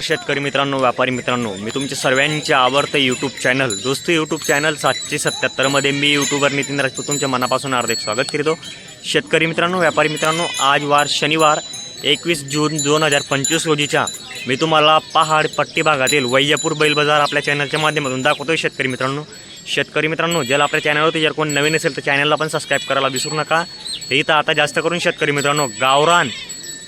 शेतकरी मित्रांनो व्यापारी मित्रांनो मी तुमचे सर्वांचे आवडतं यूट्यूब चॅनल दोस्त यूट्यूब चॅनल सातशे सत्याहत्तरमध्ये मी यूट्यूबर नितीन राजपूत तुमच्या मनापासून हार्दिक स्वागत करीतो. शेतकरी मित्रांनो व्यापारी मित्रांनो आज वार शनिवार एकवीस जून दोन हजार पंचवीस रोजीच्या. मी तुम्हाला पहाड पट्टी भागातील वैजापूर बैल बाजार आपल्या चॅनलच्या माध्यमातून दाखवतोय शेतकरी मित्रांनो. शेतकरी मित्रांनो ज्याला आपल्या चॅनलवरती जर कोण नवीन असेल तर चॅनलला पण सबस्क्राईब करायला विसरू नका. इथं आता जास्त करून शेतकरी मित्रांनो गावरान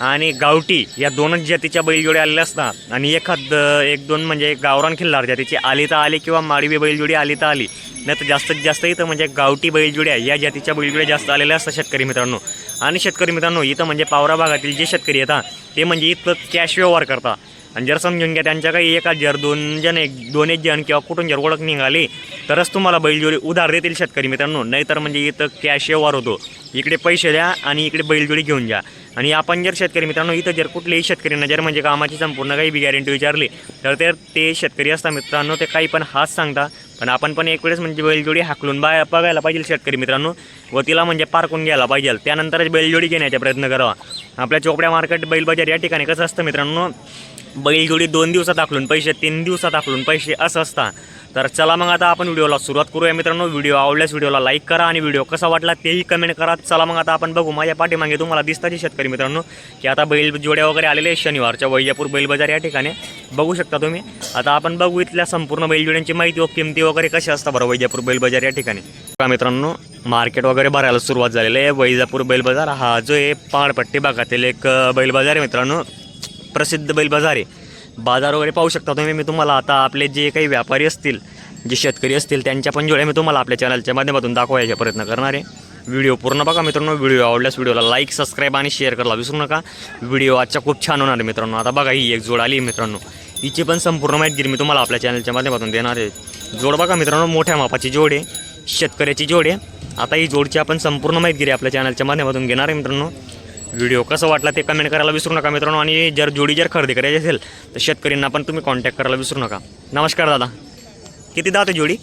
आणि गावठी या दोनच जातीच्या बैलजोडी आलेल्या असतात. आणि एखाद एक दोन म्हणजे गावरान खिल्लार जातीची आली तर आली किंवा माडवी बैलजोडी आली तर आली. नाही तर जास्तीत जास्त इथं म्हणजे गावठी बैलजोड्या या जातीच्या बैलजोड्या जास्त आलेल्या असतात शेतकरी मित्रांनो. आणि शेतकरी मित्रांनो इथं म्हणजे पावरा भागातील जे शेतकरी येतात ते म्हणजे इथं कॅश व्यवहार करतात. आणि जर समजून घ्या त्यांच्या काही एका जर दोन जण एक दोन एक जण किंवा कुठून जर ओळख निघाली तरच तुम्हाला बैलजोडी उधार देतील शेतकरी मित्रांनो. नाहीतर म्हणजे इथं कॅश व्यवहार होतो. इकडे पैसे द्या आणि इकडे बैलजोडी घेऊन जा. आणि आपण जर शेतकरी मित्रांनो इथं जर कुठल्याही शेतकऱ्यांना जर म्हणजे कामाची संपूर्ण काही बी गॅरंटी विचारली तर ते ते शेतकरी असतात मित्रांनो ते काही पण हाच सांगता. पण आपण पण एक वेळेस म्हणजे बैलजोडी हाकलून बा बघायला पाहिजे शेतकरी मित्रांनो. व तिला म्हणजे पारखून घ्यायला पाहिजे. त्यानंतरच बैलजोडी घेण्याचा प्रयत्न करावा. आपल्या चोपड्या मार्केट बैल बाजार या ठिकाणी कसं असतं मित्रांनो बैलजोडी दोन दिवसात आखलून पैसे तीन दिवसात आखलून पैसे असं असतं. तर चला मग आता आपण व्हिडिओला सुरुवात करूया. मित्रांनो व्हिडिओ आवडल्यास व्हिडिओला लाईक करा आणि व्हिडिओ कसा वाटला तेही कमेंट करा. चला मग आता आपण बघू माझ्या पाठीमागे तुम्हाला दिसताचे शेतकरी मित्रांनो की आता बैल जोड्या वगैरे आलेले शनिवारच्या वैजापूर बैल बाजार या ठिकाणी. बघू शकता तुम्ही. आता आपण बघू इथल्या संपूर्ण बैलजोड्यांची माहिती व किमती वगैरे कशा असतात बरं वैजापूर बैल बाजार या ठिकाणी. मित्रांनो मार्केट वगैरे भरायला सुरुवात झालेली आहे. वैजापूर बैल बाजार हा जो आहे पहाडपट्टी भागातील एक अ, बैल बाजार आहे मित्रांनो. प्रसिद्ध बैल बाजार आहे बाजार वगैरे पाहू शकता तुम्ही. मी तुम्हाला आता आपले जे काही व्यापारी असतील जे शेतकरी असतील त्यांच्या पण जोड्या मी तुम्हाला आपल्या चॅनलच्या माध्यमातून दाखवायचा प्रयत्न करणार आहे. व्हिडिओ पूर्ण बघा मित्रांनो. व्हिडिओ आवडल्यास व्हिडिओला लाईक सबस्क्राईब आणि शेअर करायला विसरू नका. व्हिडिओ आजचा खूप छान होणार आहे मित्रांनो. आता बघा ही एक जोड आली मित्रांनो. हिची पण संपूर्ण माहिती मी तुम्हाला आपल्या चॅनलच्या माध्यमातून देणार आहे. जोड बघा मित्रांनो मोठ्या मापाची जोड आहे शेतकऱ्याची जोड आहे. आता ही जोडची आपण संपूर्ण माहिती आपल्या चॅनलच्या माध्यमातून घेणार आहे मित्रांनो. व्हिडिओ. कसं वाटला ते कमेंट करायला विसरू नका मित्रांनो. आणि जर जोडी जर खरेदी करायची असेल तर शेतकऱ्यांना पण तुम्ही कॉन्टॅक्ट करायला विसरू नका. नमस्कार दादा. किती दात आहे जोडी?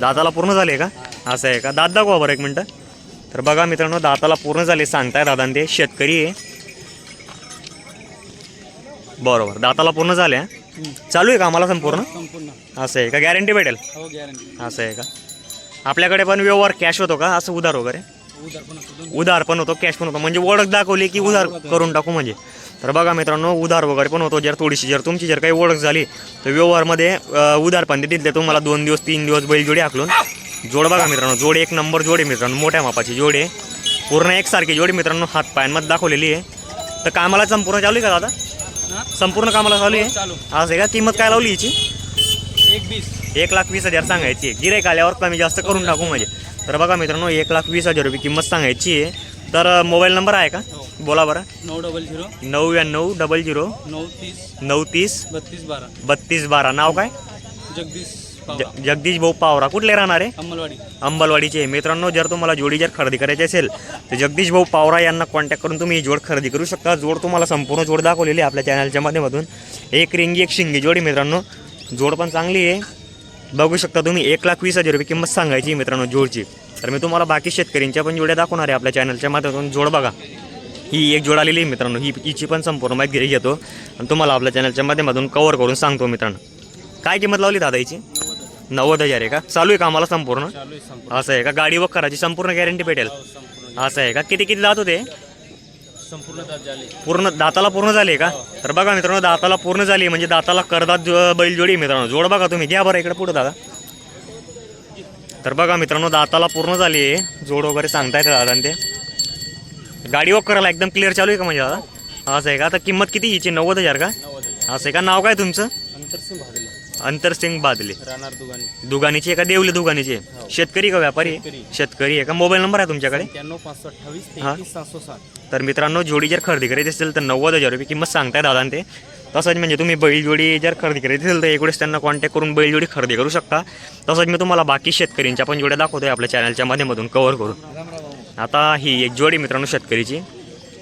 दाताला पूर्ण झाले का? असं आहे का? दात दाखवा बरं एक मिनटं. तर बघा मित्रांनो दाताला पूर्ण झाले सांगताय दादा ते शेतकरी आहे. बरोबर. दाताला पूर्ण झाले हा? चालू आहे का आम्हाला संपूर्ण? संपूर्ण. असं आहे का? गॅरंटी भेटेल? हो असं आहे का? आपल्याकडे पण व्यवहार कॅश होतो का? असं उधार वगैरे? उधार पण होतो कॅश पण होतो. म्हणजे ओळख दाखवली की उधार करून टाकू म्हणजे. तर बघा मित्रांनो उधार वगैरे पण होतो. जर थोडीशी जर तुमची जर काही ओळख झाली तर व्यवहारमध्ये उधार पण देतील तुम्हाला दोन दिवस तीन दिवस बैलजोडी हाकलून. जोड बघा मित्रांनो जोड एक नंबर जोड मित्रांनो मोठ्या मापाची जोड आहे. पूर्ण एकसारखी जोडी मित्रांनो हात पायांमध्ये दाखवलेली आहे. तर कामाला संपूर्ण चालू आहे का दादा? संपूर्ण कामाला चालू आहे? असं आहे का? किंमत काय लावली हिची? एक एक लाख वीस हजार सांगायची गिराईक आल्यावर कमी जास्त करून टाकू म्हणजे. तर बघा मित्रांनो एक लाख वीस हजार रुपये किंमत सांगायची आहे. तर मोबाईल नंबर आहे का? हो. बोला बरं. नऊ डबल झिरो. नव्याण्णव डबल झिरो. नऊ तीस. नऊ तीस. बत्तीस बारा. बत्तीस बारा. नाव काय? जगदीश ज जगदीश भाऊ पावरा. कुठले राहणार आहे? अंमलवाडी अंबलवाडीचे मित्रांनो जर तुम्हाला जोडी जर खरेदी करायची असेल तर जगदीश भाऊ पावरा यांना कॉन्टॅक्ट करून तुम्ही ही जोड खरेदी करू शकता. जोड तुम्हाला संपूर्ण जोड दाखवलेली आहे आपल्या चॅनलच्या माध्यमातून. एक रिंगी एक शिंगी जोडी मित्रांनो. जोड पण चांगली आहे. बघू शकता तुम्ही एक लाख वीस हजार रुपये किंमत सांगायची मित्रांनो जोडची. तर मी तुम्हाला बाकी शेतकऱ्यांच्या पण जोड्या दाखवणार आहे आपल्या चॅनलच्या माध्यमातून. जोड बघा. ही एक जोड आलेली आहे मित्रांनो. ही हिची पण संपूर्ण माहिती घरी घेतो. आणि तुम्हाला आपल्या चॅनलच्या माध्यमातून कवर करून सांगतो मित्रांनो. काय किंमत लावली दादा हिची? नव्वद हजार आहे का? चालू आहे का आम्हाला संपूर्ण? असं आहे का? गाडी व करायची संपूर्ण गॅरंटी भेटेल? हो, असं आहे का? किती किती दात होते? पूर्ण दाताला पूर्ण झाले का? तर बघा मित्रांनो दाताला पूर्ण झाली म्हणजे दाताला करदात जो- बैल जोडी मित्रांनो. जोड बघा तुम्ही. घ्या बरं इकडे पुढे दादा. तर बघा मित्रांनो दाताला पूर्ण झाली आहे. जोड वगैरे सांगतायत दादा आणि ते. गाडी वॉक करायला एकदम क्लिअर चालू आहे का म्हणजे दादा? असं आहे का? आता किंमत किती हिची? नव्वद हजार का? असं आहे का? नाव काय तुमचं? अंतरसिंग बादले. राहणार दुगानी दुगानीचे आहे का देवले दुगानीचे शेतकरी का व्यापारी? शेतकरी. शेतकरी आहे का? मोबाईल नंबर आहे तुमच्याकडे? त्र्याण्णव पाचशे अठ्ठावीस हा. तेहतीस सातशे सात तर मित्रांनो जोडी जर खरेदी करायची असेल तर नव्वद हजार रुपये किंमत सांगताय दादा ते. तसंच म्हणजे तुम्ही बैलजोडी जर खरेदी करायची असेल तर एवढेच त्यांना कॉन्टॅक्ट करून बैलजोडी खरेदी करू शकता. तसंच मी तुम्हाला बाकी शेतकऱ्यांच्या पण जोड्या दाखवतोय आपल्या चॅनलच्या माध्यमातून कव्हर करून. आता ही एक जोडी मित्रांनो शेतकरीची.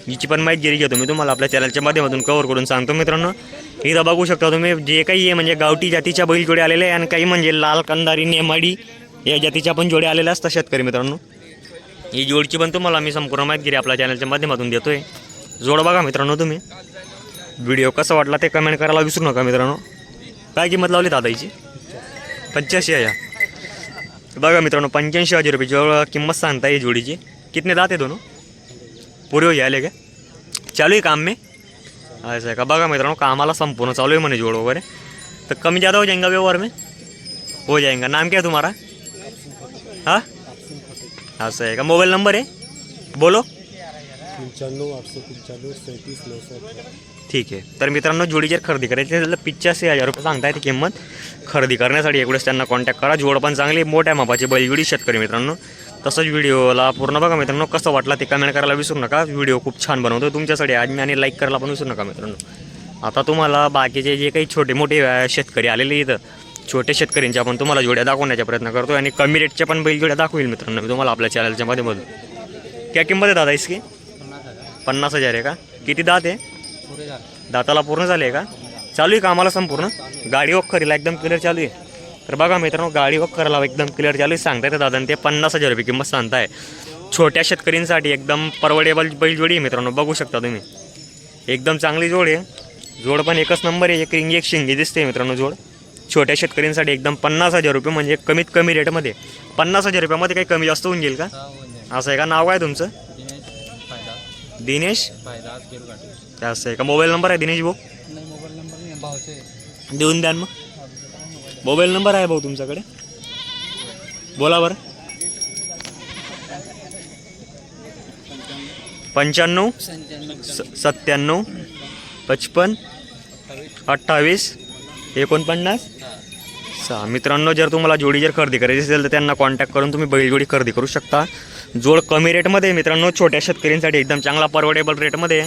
हिची पण माहिती गिरी घेतो मी तुम्हाला आपल्या चॅनलच्या माध्यमातून कव्हर करून सांगतो मित्रांनो. इथं बघू शकता तुम्ही जे काही आहे म्हणजे गावठी जातीच्या बैलजोडी आलेल्या आहे आणि काही म्हणजे लाल कंदारी नेमाडी या जातीच्या पण जोड्या आलेल्या असतात शेतकरी मित्रांनो. ही जोडची पण तुम्हाला मी संपूर्ण माहिती आपल्या चॅनलच्या माध्यमातून देतोय. जोड बघा मित्रांनो तुम्ही. व्हिडिओ कसा वाटला ते कमेंट करायला विसरू नका मित्रांनो. काय किंमत लावली दादाईची? पंच्याऐंशी हजार. बघा मित्रांनो पंच्याऐंशी हजार रुपये जेवढं किंमत सांगता ही जोडीची. कितने दात आहे दोनों? पुरे हो आले का? चालू आहे काम मी असं आहे का? बघा मित्रांनो कामाला संपूर्ण चालू आहे म्हणे जोड वगैरे. तर कमी ज़्यादा हो जाएगा व्यवहार में? हो जाएगा नाम क्या है तुम्हारा हाँ? असं आहे का? मोबाईल नंबर आहे? बोलो. पंच्याण्णव आठशे पंच्याण्णव सैतीस नऊशे ठीक आहे. तर मित्रांनो जोडी जर खरेदी करायची तर पिच्चासी हजार रुपये सांगताय ती किंमत. खरेदी करण्यासाठी एवढेच त्यांना कॉन्टॅक्ट करा. जोड पण चांगली मोठ्या मापाची बैलजोडी शेतकरी मित्रांनो. तसंच व्हिडिओला पूर्ण बघा मित्रांनो कसं वाटला ते कमेंट करायला विसरू नका. व्हिडिओ खूप छान बनवतो तुमच्यासाठी. आज मी आणि लाईक करायला पण विसरू नका मित्रांनो. आता तुम्हाला बाकीचे जे काही छोटे मोठे शेतकरी आलेले इथं छोटे शेतकऱ्यांचे आपण तुम्हाला जोड्या दाखवण्याचा प्रयत्न करतो आणि कमी रेटच्या पण बैलजोड्या दाखवेल मित्रांनो मी तुम्हाला आपल्या चॅनलच्या माध्यमातून. क्या किंमत आहे दादा इसकी? पन्नास हजार आहे का? किती दात आहे? दाताला पूर्ण झाले का? चालू आहे कामाला संपूर्ण? गाडी वखरीला एकदम क्लिअर चालू आहे. तर बघा मित्रांनो गाडी वखराला एकदम क्लिअर चालू आहे. सांगताय ते दादा ते पन्नास हजार रुपये किंमत सांगताय. छोट्या शेतकऱ्यांसाठी एकदम परवडेबल बैलजोडी आहे मित्रांनो बघू शकता तुम्ही. एकदम चांगली जोड आहे. जोड पण एकच नंबर आहे एक रिंगी एक शिंगी दिसते मित्रांनो जोड. छोट्या शेतकऱ्यांसाठी एकदम पन्नास हजार रुपये म्हणजे कमीत कमी रेटमध्ये पन्नास हजार रुपयामध्ये काही कमी जास्त होऊन जाईल का? असं आहे का? नाव काय तुमचं? दिनेश असं आहे का? मोबाईल नंबर आहे दिनेश भाऊ? देऊन द्या मग. मोबाईल नंबर आहे भाऊ तुमच्याकडे? बोला बरं. पंच्याण्णव स सत्त्याण्णव पचपन अठ्ठावीस एकोणपन्नास. सहा मित्रांनो जर तुम्हाला जोडी जर खरेदी करायची असेल तर त्यांना कॉन्टॅक्ट करून तुम्ही बैलजोडी खरेदी करू शकता. जोड कमी रेटमध्ये मित्रांनो छोट्या शेतकऱ्यांसाठी एकदम चांगला परवडेबल रेटमध्ये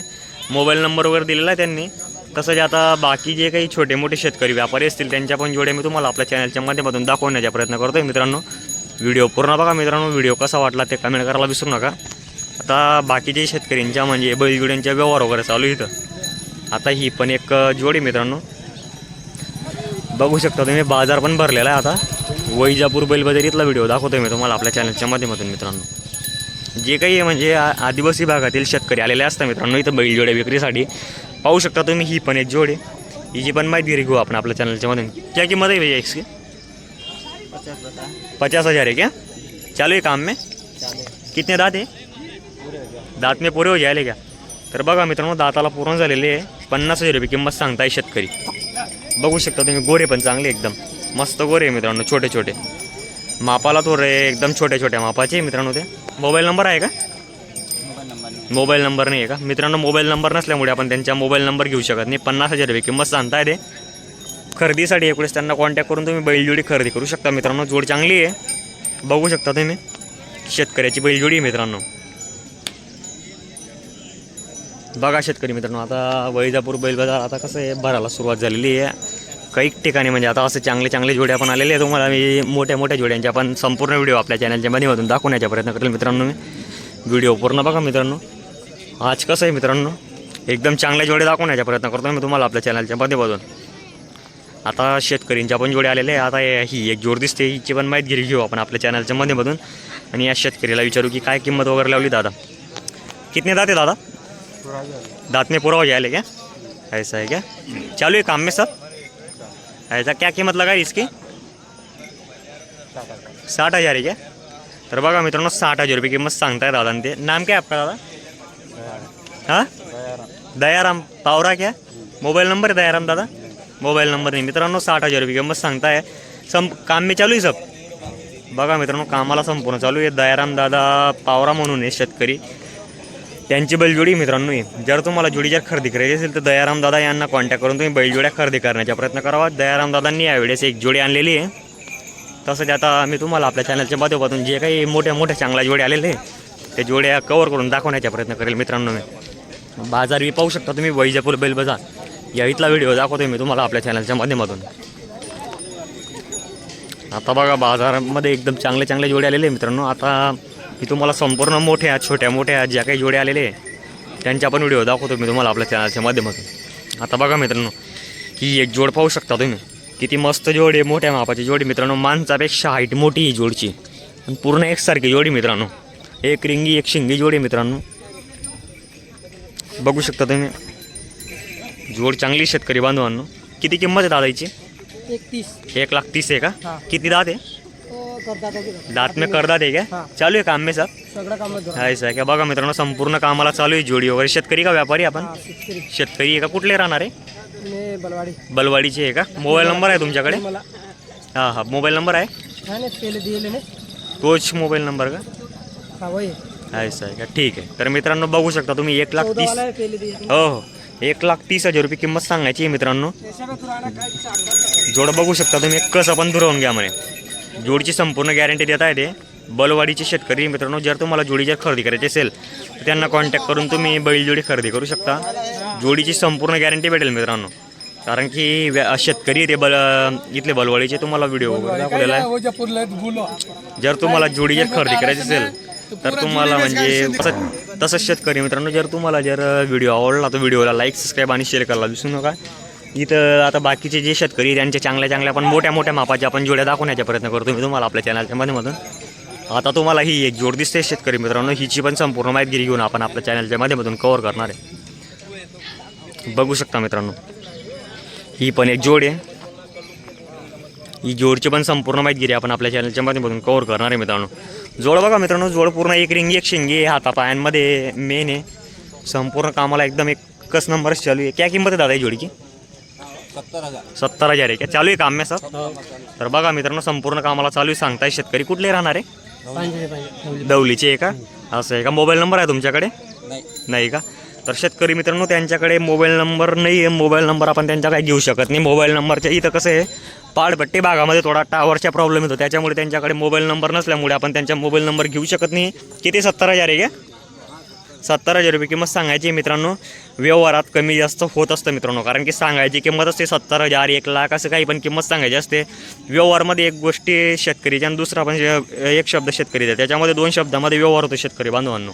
मोबाईल नंबर वगैरे दिलेला आहे त्यांनी. तसंच आता बाकी जे काही छोटे मोठे शेतकरी व्यापारी असतील त्यांच्या पण जोड्या मी तुम्हाला आपल्या चॅनलच्या माध्यमातून दाखवण्याचा प्रयत्न करतो आहे मित्रांनो. व्हिडिओ पूर्ण बघा मित्रांनो. व्हिडिओ कसा वाटला ते कमेंट करायला विसरू नका. आता बाकीचे शेतकऱ्यांच्या म्हणजे बैलजोड्यांच्या व्यवहार वगैरे चालू इथं आता ही पण एक जोडी मित्रांनो. बघू शकता तुम्ही बाजार पण भरलेला आहे आता. वैजापूर बैलबाजारीतला व्हिडिओ दाखवतोय मी तुम्हाला आपल्या चॅनलच्या माध्यमातून मित्रांनो. जे काही म्हणजे आ- आदिवासी भागातील शेतकरी आलेले असतात मित्रांनो इथं बैलजोड्या विक्रीसाठी. पाहू शकता तुम्ही ही पण एक जोड. आहे हिची पण माहिती घेऊ आपण आपल्या चॅनलच्या मधून क्या किंमत आहे भैया इसकी? पचास हजार है क्या? चालू आहे काम में? कितने दात आहे? दात में पुरे हो जायले का तर बघा मित्रांनो दाताला पूर्ण झालेले आहे. पन्नास हजार रुपये किंमत सांगताय शेतकरी. बघू शकता तुम्ही गोरे पण चांगले एकदम. मस्त गोरे आहे मित्रांनो छोटे छोटे मापाला थोडे एकदम छोट्या छोट्या मापाचे मित्रांनो ते. मोबाईल नंबर आहे का? मोबाईल नंबर नाही आहे का? मित्रांनो मोबाईल नंबर नसल्यामुळे आपण त्यांच्या मोबाईल नंबर घेऊ शकत नाही. पन्नास हजार रुपये किंमत सांगताय ते. खरेदीसाठी एकूणच त्यांना कॉन्टॅक्ट करून तुम्ही बैलजोडी खरेदी करू शकता मित्रांनो. जोड चांगली आहे. बघू शकता तुम्ही. शेतकऱ्याची बैलजोडी आहे मित्रांनो. बघा शेतकरी मित्रांनो आता वैजापूर बैल बाजार आता कसं आहे? भरायला सुरुवात झालेली आहे. काही ठिकाणी म्हणजे आता असे चांगले चांगले जोड्या पण आलेले आहे. तुम्हाला मी मोठ्या मोठ्या जोड्यांच्या पण संपूर्ण व्हिडिओ आपल्या चॅनलच्या माध्यमातून दाखवण्याचा प्रयत्न करेल मित्रांनो मी. व्हिडिओ पूर्ण बघा मित्रांनो. आज कसं आहे मित्रांनो? एकदम चांगल्या जोड्या दाखवण्याचा प्रयत्न करतो मी तुम्हाला आपल्या चॅनलच्या माध्यमातून. आता शेतकरींच्या पण जोड्या आलेल्या आहे आता ही एक जोड दिसते हिची पण माहिती घेऊ आपण आपल्या चॅनलच्या मध्येमधून आणि या शेतकरीला विचारू की काय किंमत वगैरे लावली दादा? कितने दाते दादा? दातने पुरावा दांत में पूरा हो क्या ऐसा है क्या? चालू है काम में सब? ऐसा क्या कीमत लगा इसकी? साठ हजार आहे क्या? तर बघा मित्रांनो साठ हजार रुपये किंमत सांगताय दादा ते. नाम काय आपलं आपका दादा? हां? दयाराम. पावरा क्या? मोबाईल नंबर आहे दयाराम दादा? मोबाईल नंबर नाही। मित्रांनो साठ हजार रुपये किंमत सांगताय. सम काम मी चालू आहे सब? बघा मित्रांनो कामाला संपूर्ण चालू आहे. दयाराम दादा पावरा म्हणून आहे शेतकरी. त्यांची बैलजोडी मित्रांनो आहे जर तुम्हाला जोडी जर खरेदी करायची असेल तर दयाराम दादा यांना कॉन्टॅक्ट करून तुम्ही बैलजोड्या खरेदी करण्याचा प्रयत्न करावा. दयाराम दादांनी यावेळेस एक जोडी आणलेली आहे. तसंच आता मी तुम्हाला आपल्या चॅनलच्या माध्यमातून जे काही मोठ्या मोठ्या चांगल्या जोड्या आलेले आहे ते जोड्या कवर करून दाखवण्याचा प्रयत्न करेल मित्रांनो मी. बाजार बी पाहू शकता तुम्ही वैजापूर बैल बाजार या इथला व्हिडिओ दाखवतोय मी तुम्हाला आपल्या चॅनलच्या माध्यमातून. आता बघा बाजारामध्ये एकदम चांगले चांगले जोडे आलेले आहे मित्रांनो. आता मी तुम्हाला संपूर्ण मोठ्या छोट्या मोठ्या ज्या काही जोडे आलेले आहे त्यांच्या पण व्हिडिओ दाखवतो मी तुम्हाला आपल्या चॅनलच्या माध्यमातून. आता बघा मित्रांनो ही एक जोड पाहू शकता तुम्ही. किती मस्त जोड आहे मोठ्या मापाची जोडी. मित्रांनो माणसापेक्षा हाईट मोठी ही जोडची. पूर्ण एकसारखी जोडी मित्रांनो. एक रिंगी एक शिंगी जोडी मित्रांनो. बघू शकता तुम्ही. जोड चांगली शेतकरी बांधवांनो. किती किंमत आहे दादाची एक लाख तीस आहे का? हा. किती दात आहे? करतात दात में करदात आहे हा. का चालू आहे काम में सब सगळं हा का बघा मित्रांनो संपूर्ण कामाला चालू आहे जोडी वगैरे. शेतकरी का व्यापारी आपण? शेतकरी. आहे का? कुठले राहणार आहे? बलवाडी. बलवाडीचे आहे का? मोबाईल नंबर आहे तुमच्याकडे? हां हां. मोबाईल नंबर आहे? हा तोच मोबाईल नंबर का? हा ऐसा आहे का? ठीक आहे. तर मित्रांनो बघू शकता तुम्ही एक लाख तीस हो हो. एक लाख तीस हजार रुपये किंमत सांगायची आहे मित्रांनो. जोड बघू शकता तुम्ही. कसं पण दुरवून घ्या म्हणे. जोडीची संपूर्ण गॅरंटी देत आहे ते. बलवाडीचे शेतकरी मित्रांनो. जर तुम्हाला जोडी जर खरेदी करायची असेल तर त्यांना कॉन्टॅक्ट करून तुम्ही बैलजोडी खरेदी करू शकता. जोडीची संपूर्ण गॅरंटी भेटेल मित्रांनो. कारण की शेतकरी ते बल इथले बलवाडीचे तुम्हाला व्हिडिओ वगैरे दाखवलेला आहे. जर तुम्हाला जोडी जर खरेदी करायची असेल तर तुम्हाला म्हणजे तसं तसंच शेतकरी मित्रांनो जर तुम्हाला जर व्हिडिओ आवडला तर व्हिडिओला लाईक सबस्क्राईब आणि शेअर करायला विसरू नका. इथं आता बाकीचे जे शेतकरी त्यांच्या चांगल्या चांगल्या पण मोठ्या मोठ्या मापाच्या आपण जोड्या दाखवण्याचा प्रयत्न करतो मी तुम्हाला आपल्या चॅनलच्या माध्यमातून आता तुम्हाला ही एक जोड दिसते शेतकरी मित्रांनो हिची पण संपूर्ण माहिती घेऊन आपण आपल्या चॅनलच्या माध्यमातून कव्हर करणार आहे. बघू शकता मित्रांनो ही पण एक जोड आहे. ही जोडची पण संपूर्ण माहिती आपण आपल्या चॅनलच्या माध्यमातून कव्हर करणार आहे मित्रांनो. जोड बघा मित्रांनो जोड पूर्ण एक रिंगी एक शिंगी आहे हातापायांमध्ये मेन आहे. संपूर्ण कामाला एकदम एकच नंबरच चालू आहे. क्या किंमत आहे दादा ही जोडीची? सत्तर हजार. सत्तर हजार आहे. क्या चालू आहे काम में सर? तर बघा मित्रांनो संपूर्ण कामाला चालू आहे. सांगताय शेतकरी कुठले राहणार आहे? दौलीचे. आहे का? असं आहे का? मोबाईल नंबर आहे तुमच्याकडे? नाही. नाही का? तर शेतकरी मित्रांनो त्यांच्याकडे मोबाईल नंबर नाही आहे. मोबाईल नंबर आपण त्यांच्याकडे घेऊ शकत नाही. मोबाईल नंबरच्या इथं कसं आहे पाडपट्टी भागामध्ये थोडा टावरचा प्रॉब्लेम येतो. त्याच्यामुळे त्यांच्याकडे मोबाईल नंबर नसल्यामुळे आपण त्यांचा मोबाईल नंबर घेऊ शकत नाही. किती? सत्तर हजार आहे का? सत्तर हजार रुपये किंमत सांगायची मित्रांनो. व्यवहारात कमी जास्त होत असतं मित्रांनो. कारण की सांगायची किंमत असते सत्तर हजार एक लाख असं काही पण किंमत सांगायची असते. व्यवहारमध्ये एक गोष्टी शेतकरीच्या आणि दुसरा पण एक शब्द शेतकरीचा त्याच्यामध्ये दोन शब्दामध्ये व्यवहार होतो शेतकरी बांधवांनो.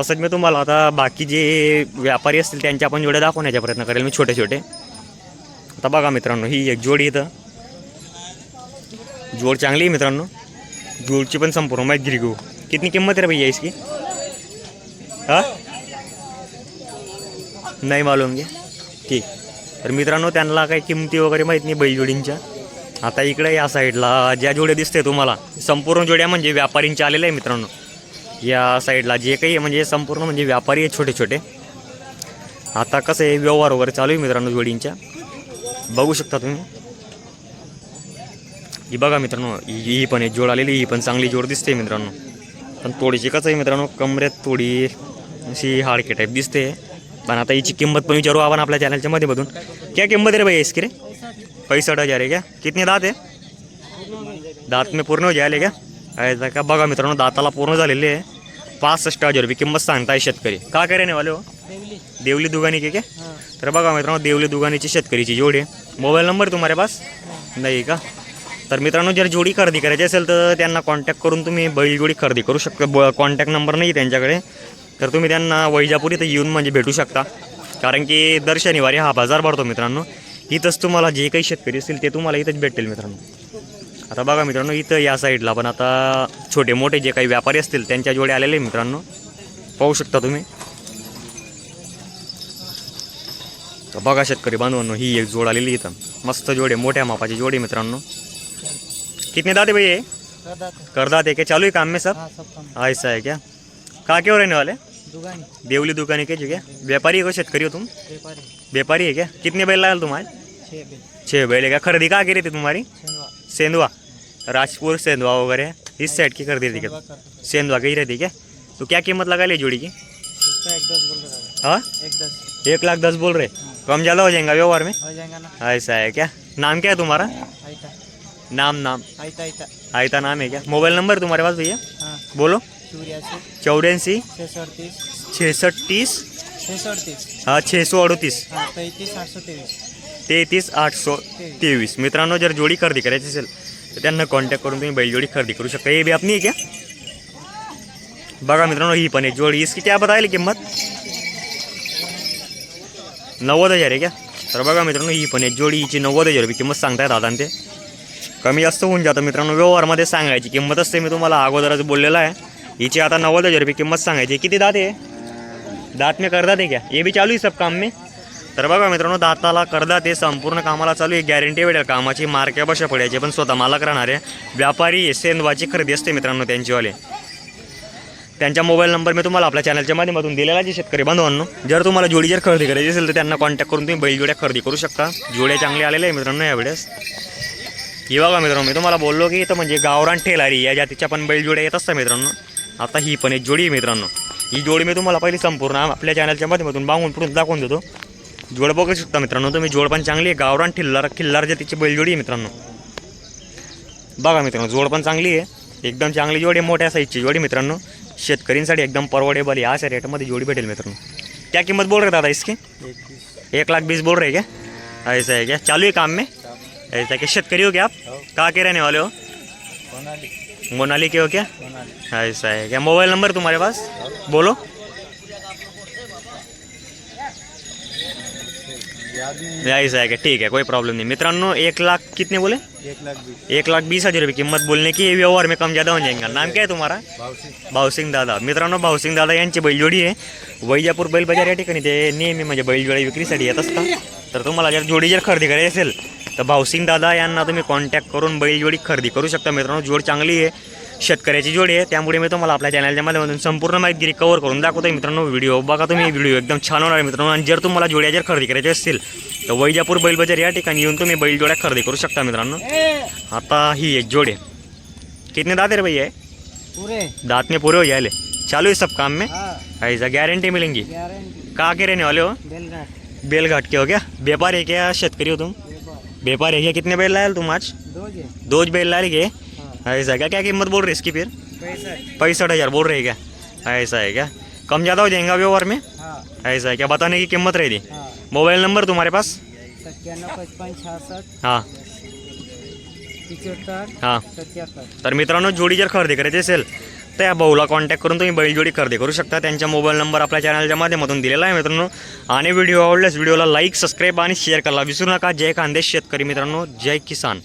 तसंच मी तुम्हाला आता बाकी जे व्यापारी असतील त्यांच्या आपण जोड्या दाखवण्याचा प्रयत्न करेल मी छोटे छोटे आता बघा मित्रांनो ही एक जोडी इथं. जोड चांगली आहे मित्रांनो. जोडची पण संपूर्ण माहिती घेऊ. कितनी किंमत आहे रे भैया इसकी? हां? नाही मालूम घे. ठीक. तर मित्रांनो त्यांना काही किमती वगैरे माहीत नाही बैलजोडींच्या. आता इकडे या साईडला ज्या जोड्या दिसते तुम्हाला संपूर्ण जोड्या म्हणजे व्यापारींच्या आलेल्या आहे मित्रांनो. या साईडला जे काही आहे म्हणजे संपूर्ण म्हणजे व्यापारी आहे छोटे छोटे आता कसं आहे व्यवहार वगैरे चालू आहे मित्रांनो जोडींच्या. बघू शकता तुम्ही. ही बघा मित्रांनो ही ही पण एक जोड आलेली ही पण चांगली जोड दिसते मित्रांनो. पण थोडीशी कसं आहे मित्रांनो कमरेत थोडी अशी हाडके टाईप दिसते. पण आता हिची किंमत पण विचारू आपण आपल्या चॅनलच्या मध्येमधून क्या किंमत आहे रे भाई इसकी रे? पैसठ हजार आहे क्या? कितने दात आहे? दात मी पूर्ण हो जायले क्या? ऐसा का? बघा मित्रांनो दाताला पूर्ण झालेले आहे. पासष्ट हजार रुपये किंमत सांगताय शेतकरी. का करे वाले हो? देवली. दुगानी के क्या तर बघा मित्रांनो देवली दुगानीची शेतकरीची जोडी आहे. मोबाईल नंबर तुम्हारे पास? नाही का? तर मित्रांनो जर जोडी खरेदी करायची असेल तर त्यांना कॉन्टॅक्ट करून तुम्ही बैलजोडी खरेदी करू शकता. ब कॉन्टॅक्ट नंबर नाही त्यांच्याकडे. तर तुम्ही त्यांना वैजापूर इथं येऊन म्हणजे भेटू शकता. कारण की दर शनिवारी हा बाजार भरतो मित्रांनो. इथंच तुम्हाला जे काही शेतकरी असतील ते तुम्हाला इथंच भेटेल मित्रांनो. आता बघा मित्रांनो इथं या साईडला पण आता छोटे मोठे जे काही व्यापारी असतील त्यांच्या जोडे आलेले मित्रांनो. पाहू शकता तुम्ही. तर बघा शेतकरी बांधवांनो ही एक जोड आलेली इथं. मस्त जोड आहे मोठ्या मापाची जोड आहे मित्रांनो. कितने दाते भैया ये? करदात है क्या चालू है काम में सब? हाँ ऐसा है क्या? कहाँ के हो रहने वाले देवली दुकान क्या जो क्या व्यापारी हो शेतकरी हो तुम? व्यापारी. व्यापारी है क्या कितने बैल लाल तुम्हारे छे बैल. है क्या खरीदी कहाँ की रही थी तुम्हारी? सेंधवा राजपुर सेंधवा वगैरह इस साइड की कर दी थी क्या सेंधवा की रहती क्या? तो क्या कीमत लगा ली जोड़ी की? हाँ? एक लाख दस बोल रहे? कम ज़्यादा हो जाएगा व्यवहार में? हो जाएगा ना। ऐसा है क्या? नाम क्या है तुम्हारा? आयता। नाम नाम। आयता आयता। आयता नाम है क्या? मोबाइल नंबर तुम्हारे पास भैया? हाँ। बोलो। चौरासी। चौऱ्याऐंशी छः सौ अड़तीस छेसष्ट तीस छः सौ अड़तीस। हा छे सौ अडतीस हाँ आठ सौ तेहतीस तेवीस मित्रांनो जर जोडी खरेदी करायची असेल तर त्यांना कॉन्टॅक्ट करून तुम्ही बैलजोडी खरेदी करू शकता. हे बी आपली आहे क्या? बघा मित्रांनो ही पण एक जोडी. इसकी क्या बतायली किंमत? नव्वद हजार आहे क्या? तर बघा मित्रांनो ही पण एक जोडी हिची नव्वद हजार रुपये किंमत सांगताय दादा ते. कमी जास्त होऊन जातं मित्रांनो व्यवहारमध्ये सांगायची किंमत असते मी तुम्हाला अगोदरच बोललेलं आहे. हिची आता नव्वद हजार रुपये किंमत सांगायची किती दात आहे? दात मी कर दाते क्या? हे बी चालू आहे सब काम मी तर बघा मित्रांनो दाताला करदा ते संपूर्ण कामाला चालू आहे. गॅरंटी भेटेल कामाची मार्क्या बशा पडायची पण स्वतः मालक राहणार. आहे व्यापारी सेंदवाची खरेदी असते मित्रांनो त्यांचीवाले. त्यांचा मोबाईल नंबर मी तुम्हाला आपल्या चॅनलच्या माध्यमातून दिलेला आहे शेतकरी बांधवांनो. जर तुम्हाला जोडी जर खरेदी करायची असेल तर त्यांना कॉन्टॅक्ट करून तुम्ही बैलजोड्या खरेदी करू शकता. जोड्या चांगले आलेले आहे मित्रांनो यावेळेस ही बघा मित्रांनो मी तुम्हाला बोललो की इथं म्हणजे गावरान ठेलारी या जातीच्या पण बैलजोड्या येत असतात मित्रांनो. आता ही पण एक जोडी आहे मित्रांनो. ही जोडी मी तुम्हाला पहिली संपूर्ण आपल्या चॅनलच्या माध्यमातून बांगून पुढून दाखवून देतो. जोड बघू शकता मित्रांनो तुम्ही. जोड पण चांगली आहे गावरान ठिल्लार खिल्लार जातीची बैलजोडी आहे मित्रांनो. बघा मित्रांनो जोड पण चांगली आहे. एकदम चांगली जोडी आहे मोठ्या साईजची जोडी मित्रांनो. शेतकरींसाठी एकदम परवडेबल आहे. अशा रेटमध्ये जोडी भेटेल मित्रांनो. क्या किंमत बोल रहे दादा इसकी? एक लाख बीस बोल रहे क्या? ऐसा है क्या? चालू है काम में? ऐसा है क्या? शेतकरी हो क्या आप? कहाँ के रहने वाले हो? मोनाली। के हो क्या? ऐसा है क्या? मोबाइल नंबर तुम्हारे पास? बोलो। ऐसा है क्या? ठीक है कोई प्रॉब्लम नहीं। मित्रांनो एक लाख कितने बोले? एक लाख बीस. हजार रुपये किंमत बोलने की व्यवहार में कम ज़्यादा हो जाएगा नाम क्या है तुम्हारा भावशी भाऊसिंग दादा. मित्रांनो भाऊसिंग दादा यांची बैलजोडी आहे. वैजापूर बैल बाजार या ठिकाणी ते नेहमी म्हणजे बैलजोडी विक्रीसाठी येत असतात. तर तुम्हाला जर जोडी जर खरेदी करायची असेल तर भाऊसिंग दादा यांना तुम्ही कॉन्टॅक्ट करून बैलजोडी खरेदी करू शकता. मित्रांनो जोड चांगली आहे. शेतकऱ्याची जोडी आहे. त्यामुळे मी तुम्हाला आपल्या चॅनलच्या माध्यमातून संपूर्ण माहिती कव्हर करून दाखवतोय मित्रांनो. व्हिडिओ बघा तुम्ही. व्हिडिओ एकदम छान होणार आहे मित्रांनो. आणि जर तुम्हाला जोड्या जर खरेदी असतील तर वैजापूर बैल बाज़ार या ठिकाणी येऊन तुम्ही बैलजोड्या खरेदी करू शकता मित्रांनो. आता ही एक जोडी आहे. कितने दाते रे भैया? पूरे. दांत में पूरे हो जाए चालू है सब काम में? हाँ। ऐसा गारंटी मिलेंगी? कहाँ के रहने वाले हो? बेलघाट। के हो क्या? व्यापार है क्या शेतकरी हो तुम? व्यापार। है क्या? कितने बैल लाए तुम आज? दो जे। दो बैल लाए के हाँ ऐसा क्या? क्या कीमत बोल रहे इसकी फिर? पैंसठ हज़ार बोल रहे क्या? ऐसा है क्या? कम ज़्यादा हो जाएगा व्यवहार में? हाँ। ऐसा है क्या? बताने की कीमत रहेगी हाँ। मोबाइल नंबर तुम्हारे पास? हां। हां। तर मित्रांनो जोडी जर खरेदी करायची असेल तर या भाऊला कॉन्टॅक्ट करून तुम्ही बैलजोडी खरेदी करू शकता. त्यांचा मोबाईल नंबर आपल्या चॅनलच्या माध्यमातून दिलेला आहे मित्रांनो. आणि व्हिडिओ आवडल्यास व्हिडिओला लाईक सबस्क्राईब आणि शेअर करायला विसरू नका. जय खानदेश शेतकरी मित्रांनो. जय किसान.